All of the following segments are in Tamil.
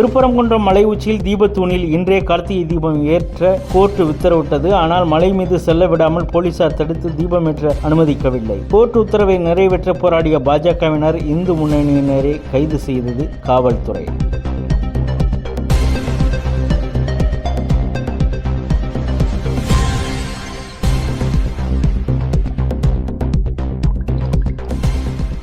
திருப்பரங்குன்றம் மலை உச்சியில் தீபத்தூணில் இன்றே கார்த்திகை தீபம் ஏற்ற கோர்ட் உத்தரவிட்டது. ஆனால் மலை மீது செல்ல விடாமல் போலீசார் தடுத்து தீபமேற்ற அனுமதிக்கவில்லை. கோர்ட் உத்தரவை நிறைவேற்ற போராடிய பாஜகவினர் இந்து முன்னணியினரை கைது செய்தது காவல்துறை.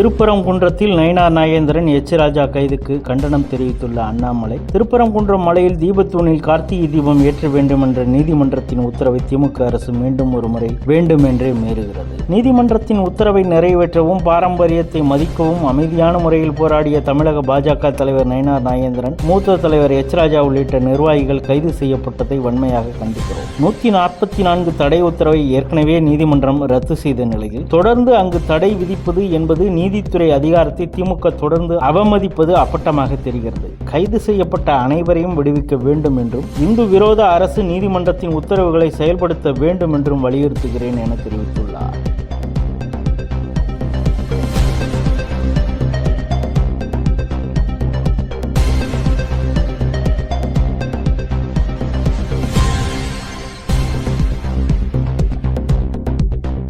திருப்பரங்குன்றத்தில் நயனார் நாகேந்திரன் எச்சராஜா கைதுக்கு கண்டனம் தெரிவித்துள்ள அண்ணாமலை திருப்பரங்குன்றம் மலையில் தீபத்தூணில் கார்த்திகை தீபம் ஏற்ற வேண்டும் என்ற நீதிமன்றத்தின் உத்தரவை திமுக அரசு மீண்டும் ஒருமுறை வேண்டும் என்றே மீறுகிறது. நீதிமன்றத்தின் உத்தரவை நிறைவேற்றவும் பாரம்பரியத்தை மதிக்கவும் அமைதியான முறையில் போராடிய தமிழக பாஜக தலைவர் நயனார் நாகேந்திரன் மூத்த தலைவர் எச்ராஜா உள்ளிட்ட நிர்வாகிகள் கைது செய்யப்பட்டதை வன்மையாக கண்டிக்கிறோம். நூத்தி நாற்பத்தி நான்கு தடை உத்தரவை ஏற்கனவே நீதிமன்றம் ரத்து செய்த நிலையில் தொடர்ந்து அங்கு தடை விதிப்பது என்பது நீதித்துறை அதிகாரத்தை திமுக தொடர்ந்து அவமதிப்பது அப்பட்டமாக தெரிகிறது. கைது செய்யப்பட்ட அனைவரையும் விடுவிக்க வேண்டும் என்றும் இந்து விரோத அரசு நீதிமன்றத்தின் உத்தரவுகளை செயல்படுத்த வேண்டும் என்றும் வலியுறுத்துகிறேன் என தெரிவித்துள்ளார்.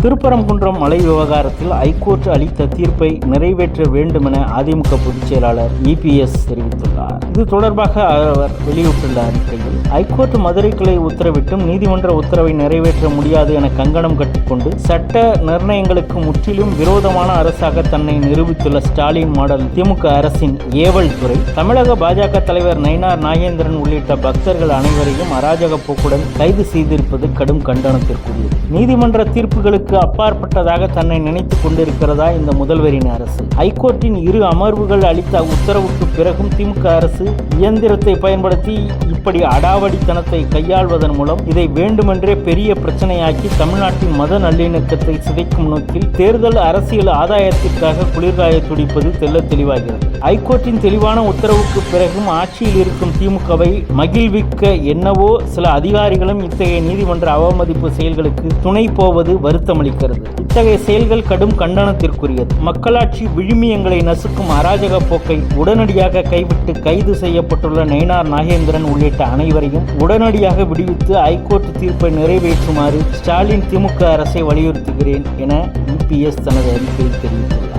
திருப்பரங்குன்றம் மலை விவகாரத்தில் ஐகோர்ட் அளித்த தீர்ப்பை நிறைவேற்ற வேண்டும் என அதிமுக பொதுச் செயலாளர் இபிஎஸ் தெரிவித்துள்ளார். இது தொடர்பாக அவர் வெளியிட்டுள்ள அறிக்கையில் ஐகோர்ட் மதுரை கிளை உத்தரவிட்டும் நீதிமன்ற உத்தரவை நிறைவேற்ற முடியாது என கங்கணம் கட்டிக்கொண்டு சட்ட நிர்ணயங்களுக்கு முற்றிலும் விரோதமான அரசாக தன்னை நிரூபித்துள்ள ஸ்டாலின் மாடல் திமுக அரசின் ஏவல் துறை தமிழக பாஜக தலைவர் நயினார் நாகேந்திரன் உள்ளிட்ட பக்தர்கள் அனைவரையும் அராஜக போக்குடன் கைது செய்திருப்பது கடும் கண்டனத்திற்குரியது. நீதிமன்ற தீர்ப்புகளுக்கு அப்பாற்பட்டதாக தன்னை நினைத்துக் கொண்டிருக்கிறதா இந்த முதல்வரின் அரசு? ஐகோர்ட்டின் இரு அமர்வுகள் அளித்த உத்தரவுக்கு பிறகும் திமுக அரசு இயந்திரத்தை பயன்படுத்தி இப்படி அடாவடித்தனத்தை கையாள்வதன் மூலம் இதை வேண்டுமென்றே பெரிய பிரச்சனையாக்கி தமிழ்நாட்டின் மத நல்லிணக்கத்தை சிதைக்கும் நோக்கில் தேர்தல் அரசியல் ஆதாயத்திற்காக குளிர்காய துடிப்பது தெல்ல தெளிவாகிறது. ஐகோர்ட்டின் தெளிவான உத்தரவுக்கு பிறகும் ஆட்சியில் இருக்கும் திமுகவை மகிழ்விக்க என்னவோ சில அதிகாரிகளும் இத்தகைய நீதிமன்ற அவமதிப்பு செயல்களுக்கு துணை போவது வருத்தம் ஊக்கமளிக்கிறது இத்தகைய செயல்கள் கடும் கண்டனத்திற்குரியது. மக்களாட்சி விழுமியங்களை நசுக்கும் அராஜக போக்கை உடனடியாக கைவிட்டு கைது செய்யப்பட்டுள்ள நயினார் நாகேந்திரன் உள்ளிட்ட அனைவரையும் உடனடியாக விடுவித்து ஐகோர்ட் தீர்ப்பை நிறைவேற்றுமாறு ஸ்டாலின் திமுக அரசை வலியுறுத்துகிறேன் என இபிஎஸ் தனது அறிக்கையில் தெரிவித்துள்ளார்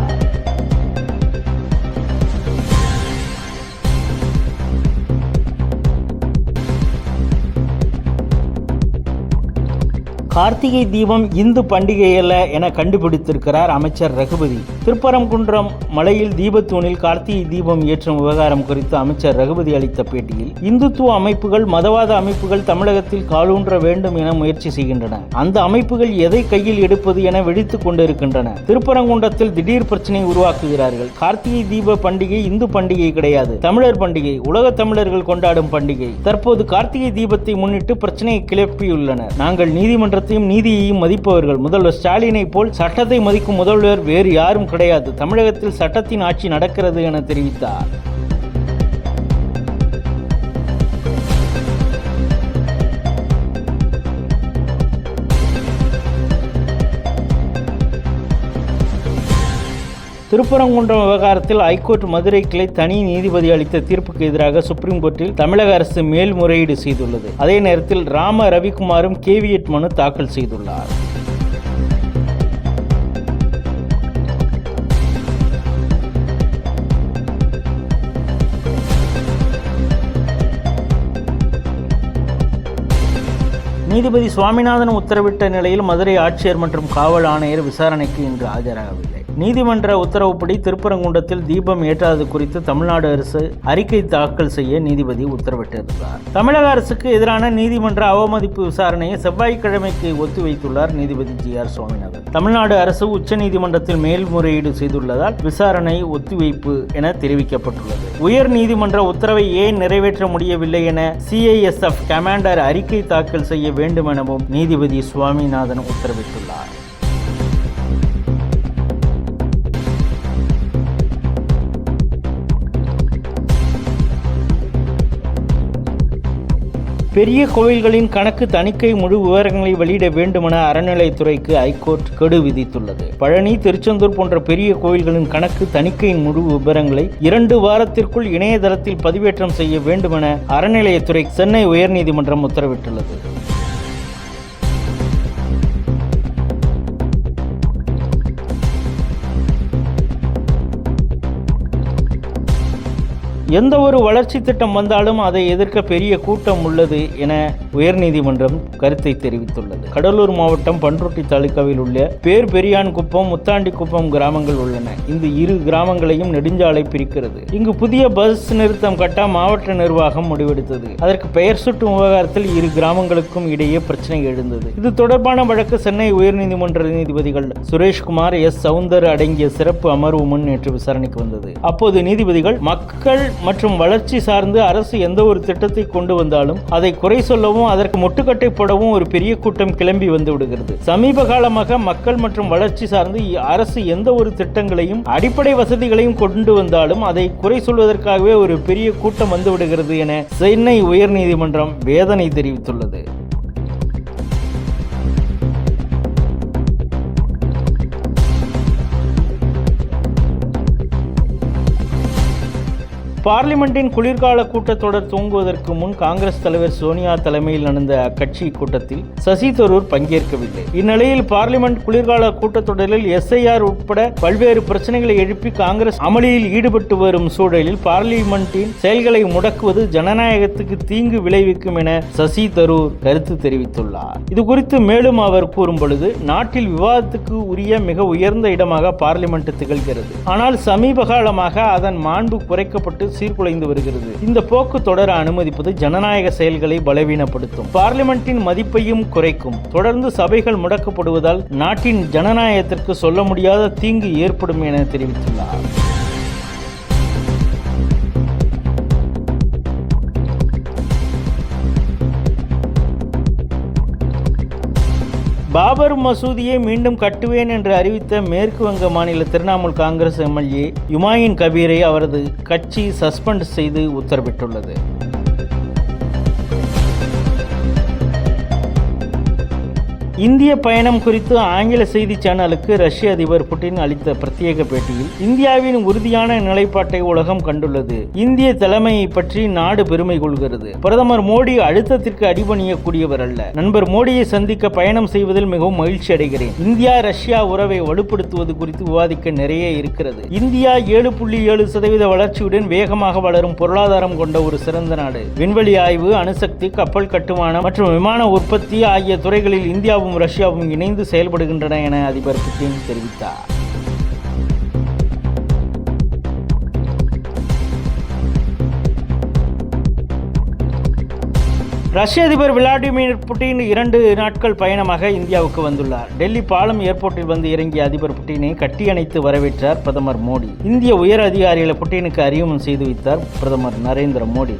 கார்த்திகை தீபம் இந்து பண்டிகை அல்ல என கண்டுபிடித்திருக்கிறார் அமைச்சர் ரகுபதி. திருப்பரங்குன்றம் மலையில் தீபத்தூணில் கார்த்திகை தீபம் ஏற்றும் விவகாரம் குறித்து அமைச்சர் ரகுபதி அளித்த பேட்டியில் இந்துத்துவ அமைப்புகள் மதவாத அமைப்புகள் தமிழகத்தில் காலூன்ற வேண்டும் என முயற்சி செய்கின்றன. அந்த அமைப்புகள் எதை கையில் எடுப்பது என வெடித்துக் கொண்டிருக்கின்றன. திருப்பரங்குன்றத்தில் திடீர் பிரச்சனை உருவாக்குகிறார்கள். கார்த்திகை தீப பண்டிகை இந்து பண்டிகை கிடையாது. தமிழர் பண்டிகை உலக தமிழர்கள் கொண்டாடும் பண்டிகை. தற்போது கார்த்திகை தீபத்தை முன்னிட்டு பிரச்சனையை கிளப்பியுள்ளனர். நாங்கள் நீதிமன்ற நீதிமன்றத்தையும் நீதியையும் மதிப்பவர்கள். முதல்வர் ஸ்டாலினை போல் சட்டத்தை மதிக்கும் முதல்வர் வேறு யாரும் கிடையாது. தமிழகத்தில் சட்டத்தின் ஆட்சி நடக்கிறது என தெரிவித்தார். திருப்பரங்குன்றம் விவகாரத்தில் ஐகோர்ட் மதுரை கிளை தனி நீதிபதி அளித்த தீர்ப்புக்கு எதிராக சுப்ரீம் கோர்ட்டில் தமிழக அரசு மேல்முறையீடு செய்துள்ளது. அதே நேரத்தில் ராம ரவிக்குமாரும் கேவியட் மனு தாக்கல் செய்துள்ளார். நீதிபதி சுவாமிநாதன் உத்தரவிட்ட நிலையில் மதுரை ஆட்சியர் மற்றும் காவல் ஆணையர் விசாரணைக்கு இன்று ஆஜராகவில்லை. நீதிமன்ற உத்தரவுப்படி திருப்பரங்குன்றத்தில் தீபம் ஏற்றாதது குறித்து தமிழ்நாடு அரசு அறிக்கை தாக்கல் செய்ய நீதிபதி உத்தரவிட்டிருந்தார். தமிழக அரசுக்கு எதிரான நீதிமன்ற அவமதிப்பு விசாரணையை செவ்வாய்க்கிழமைக்கு ஒத்திவைத்துள்ளார் நீதிபதி ஜி ஆர் சுவாமிநாதன். தமிழ்நாடு அரசு உச்சநீதிமன்றத்தில் மேல்முறையீடு செய்துள்ளதால் விசாரணை ஒத்திவைப்பு என தெரிவிக்கப்பட்டுள்ளது. உயர் நீதிமன்ற உத்தரவை ஏன் நிறைவேற்ற முடியவில்லை என சிஐஎஸ்எஃப் கமாண்டர் அறிக்கை தாக்கல் செய்ய வேண்டும் எனவும் நீதிபதி சுவாமிநாதன் உத்தரவிட்டுள்ளார். பெரிய கோயில்களின் கணக்கு தணிக்கை முழு விவரங்களை வெளியிட வேண்டுமென அறநிலைத்துறைக்கு ஐகோர்ட் கெடு விதித்துள்ளது. பழனி திருச்செந்தூர் போன்ற பெரிய கோயில்களின் கணக்கு தணிக்கையின் முழு விவரங்களை இரண்டு வாரத்திற்குள் இணையதளத்தில் பதிவேற்றம் செய்ய வேண்டுமென அறநிலையத்துறை சென்னை உயர்நீதிமன்றம் உத்தரவிட்டுள்ளது. எந்த ஒரு வளர்ச்சி திட்டம் வந்தாலும் அதை எதிர்க்க பெரிய கூட்டம் உள்ளது என உயர்நீதிமன்றம் கருத்தை தெரிவித்துள்ளது. கடலூர் மாவட்டம் பன்ருட்டி தாலுகாவில் உள்ள பேர் பெரியான் குப்பம் முத்தாண்டி குப்பம் கிராமங்கள் உள்ளன. இந்த இரு கிராமங்களையும் நெடுஞ்சாலை பிரிக்கிறது. இங்கு புதிய பஸ் நிறுத்தம் கட்ட மாவட்ட நிர்வாகம் முடிவெடுத்தது. அதற்கு பெயர் சுட்டும் விவகாரத்தில் இரு கிராமங்களுக்கும் இடையே பிரச்சனை எழுந்தது. இது தொடர்பான வழக்கு சென்னை உயர்நீதிமன்ற நீதிபதிகள் சுரேஷ்குமார் எஸ். சவுந்தர் அடங்கிய சிறப்பு அமர்வு முன் நேற்று விசாரணைக்கு வந்தது. அப்போது நீதிபதிகள் மக்கள் மற்றும் வளர்ச்சி சார்ந்து அரசு எந்த ஒரு திட்டத்தை கொண்டு வந்தாலும் அதை குறை சொல்லவும் அதற்கு முட்டுக்கட்டை போடவும் ஒரு பெரிய கூட்டம் கிளம்பி வந்து விடுகிறது. சமீப காலமாக மக்கள் மற்றும் வளர்ச்சி சார்ந்து அரசு எந்த ஒரு திட்டங்களையும் அடிப்படை வசதிகளையும் கொண்டு வந்தாலும் அதை குறை சொல்வதற்காகவே ஒரு பெரிய கூட்டம் வந்து விடுகிறது என சென்னை உயர்நீதிமன்றம் வேதனை தெரிவித்துள்ளது. பார்லிமெண்டின் குளிர்கால கூட்டத்தொடர் துவங்குவதற்கு முன் காங்கிரஸ் தலைவர் சோனியா தலைமையில் நடந்த அக்கட்சி கூட்டத்தில் சசி தரூர் பங்கேற்கவில்லை. இந்நிலையில் பார்லிமெண்ட் குளிர்கால கூட்டத்தொடரில் எஸ்ஐஆர் உட்பட பல்வேறு பிரச்சனைகளை எழுப்பி காங்கிரஸ் அமளியில் ஈடுபட்டு வரும் சூழலில் பார்லிமெண்டின் செயல்களை முடக்குவது ஜனநாயகத்துக்கு தீங்கு விளைவிக்கும் என சசி தரூர் கருத்து தெரிவித்துள்ளார். இது குறித்து மேலும் அவர் கூறும் பொழுது நாட்டில் விவாதத்துக்கு உரிய மிக உயர்ந்த இடமாக பார்லிமெண்ட் திகழ்கிறது. ஆனால் சமீப காலமாக அதன் மாண்பு குறைக்கப்பட்டு சீர்குலைந்து வருகிறது. இந்த போக்கு தொடர அனுமதிப்பது ஜனநாயக செயல்களை பலவீனப்படுத்தும். பார்லிமெண்டின் மதிப்பையும் குறைக்கும். தொடர்ந்து சபைகள் முடக்கப்படுவதால் நாட்டின் ஜனநாயகத்திற்கு சொல்ல முடியாத தீங்கு ஏற்படும் என தெரிவித்துள்ளார். பாபர் மசூதியை மீண்டும் கட்டுவேன் என்று அறிவித்த மேற்கு வங்க மாநில திரிணாமுல் காங்கிரஸ் எம்எல்ஏ யுமாயின் கபீரை அவரது கட்சி சஸ்பெண்ட் செய்து உத்தரவிட்டுள்ளது. இந்திய பயணம் குறித்து ஆங்கில செய்தி சேனலுக்கு ரஷ்ய அதிபர் புட்டின் அளித்த பிரத்யேக பேட்டியில் இந்தியாவின் உறுதியான நிலைப்பாட்டை உலகம் கண்டுள்ளது. இந்திய தலைமையை பற்றி நாடு பெருமை கொள்கிறது. பிரதமர் மோடி அழுத்தத்திற்கு அடிபணியக்கூடியவர் அல்ல. நண்பர் மோடியை சந்திக்க பயணம் செய்வதில் மிகவும் மகிழ்ச்சி அடைகிறேன். இந்தியா ரஷ்யா உறவை வலுப்படுத்துவது குறித்து விவாதிக்க நிறைய இருக்கிறது. இந்தியா ஏழு புள்ளி ஏழு சதவீத வளர்ச்சியுடன் வேகமாக வளரும் பொருளாதாரம் கொண்ட ஒரு சிறந்த நாடு. விண்வெளி ஆய்வு அணுசக்தி கப்பல் கட்டுமானம் மற்றும் விமான உற்பத்தி ஆகிய துறைகளில் இந்தியாவும் ரஷ்யாவும் இணைந்து செயல்படுகின்றன என அதிபர் புட்டின் தெரிவித்தார். ரஷ்ய அதிபர் விளாடிமிர் புட்டின் இரண்டு நாட்கள் பயணமாக இந்தியாவுக்கு வந்துள்ளார். டெல்லி பாலம் ஏர்போர்ட்டில் வந்து இறங்கிய அதிபர் புட்டினை கட்டியணைத்து வரவேற்றார் பிரதமர் மோடி. இந்திய உயர் அதிகாரிகளை புட்டினுக்கு அறிமுகம் செய்து வைத்தார் பிரதமர் நரேந்திர மோடி.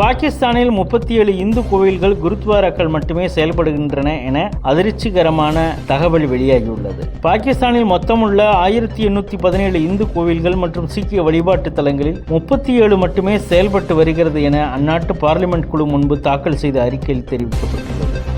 பாகிஸ்தானில் முப்பத்தி ஏழு இந்து கோவில்கள் குருத்வாராக்கள் மட்டுமே செயல்படுகின்றன என அதிர்ச்சிகரமான தகவல் வெளியாகியுள்ளது. பாகிஸ்தானில் மொத்தமுள்ள ஆயிரத்தி எண்ணூற்றி பதினேழு இந்து கோவில்கள் மற்றும் சீக்கிய வழிபாட்டு தலங்களில் முப்பத்தி ஏழு மட்டுமே செயல்பட்டு வருகிறது என அந்நாட்டு பார்லிமெண்ட் குழு முன்பு தாக்கல் செய்த அறிக்கையில் தெரிவிக்கப்பட்டுள்ளது.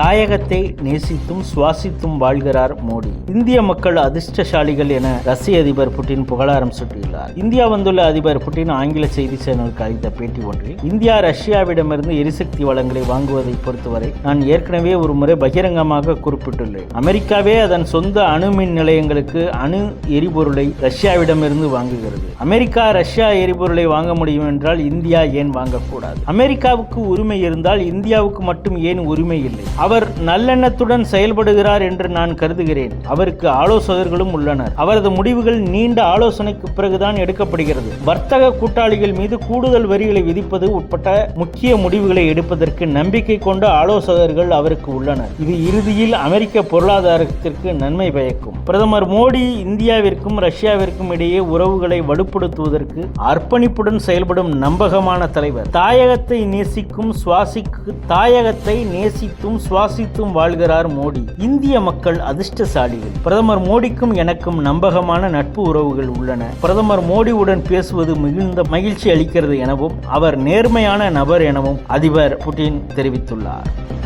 தாயகத்தை நேசித்தும் சுவாசித்தும் வாழ்கிறார் மோடி. இந்திய மக்கள் அதிர்ஷ்டசாலிகள் என ரஷ்ய அதிபர் புட்டின் புகழாரம் சுட்டியுள்ளார் இந்தியா வந்துள்ள அதிபர் புட்டின் ஆங்கில செய்தி சேனலுக்கு அளித்த பேட்டி ஒன்றில் இந்தியா ரஷ்யாவிடமிருந்து எரிசக்தி வளங்களை வாங்குவதை பொறுத்தவரை நான் ஏற்கனவே ஒரு முறை பகிரங்கமாக குறிப்பிட்டுள்ளேன். அமெரிக்காவே அதன் சொந்த அணு மின் நிலையங்களுக்கு அணு எரிபொருளை ரஷ்யாவிடமிருந்து வாங்குகிறது. அமெரிக்கா ரஷ்யா எரிபொருளை வாங்க முடியும் என்றால் இந்தியா ஏன் வாங்கக்கூடாது? அமெரிக்காவுக்கு உரிமை இருந்தால் இந்தியாவுக்கு மட்டும் ஏன் உரிமை இல்லை? அவர் நல்லெண்ணத்துடன் செயல்படுகிறார் என்று நான் கருதுகிறேன். அவருக்கு ஆலோசகர்களும் உள்ளனர். அவரது முடிவுகள் நீண்ட ஆலோசனைக்கு பிறகுதான் எடுக்கப்படுகிறது. வர்த்தக கூட்டாளிகள் மீது கூடுதல் வரிகளை விதிப்பது உட்பட்ட முக்கிய முடிவுகளை எடுப்பதற்கு நம்பிக்கை கொண்ட ஆலோசகர்கள் அவருக்கு உள்ளனர். இது இறுதியில் அமெரிக்க பொருளாதாரத்திற்கு நன்மை பயக்கும். பிரதமர் மோடி இந்தியாவிற்கும் ரஷ்யாவிற்கும் இடையே உறவுகளை வலுப்படுத்துவதற்கு அர்ப்பணிப்புடன் செயல்படும் நம்பகமான தலைவர். தாயகத்தை நேசிக்கும் சுவாசிக்கு தாயகத்தை நேசித்தும் சுவாசித்தும் வாழ்கிறார் மோடி. இந்திய மக்கள் அதிர்ஷ்டசாலிகள். பிரதமர் மோடிக்கும் எனக்கும் நம்பகமான நட்பு உறவுகள் உள்ளன. பிரதமர் மோடியுடன் பேசுவது மிகுந்த மகிழ்ச்சி அளிக்கிறது எனவும் அவர் நேர்மையான நபர் எனவும் அதிபர் புட்டின் தெரிவித்துள்ளார்.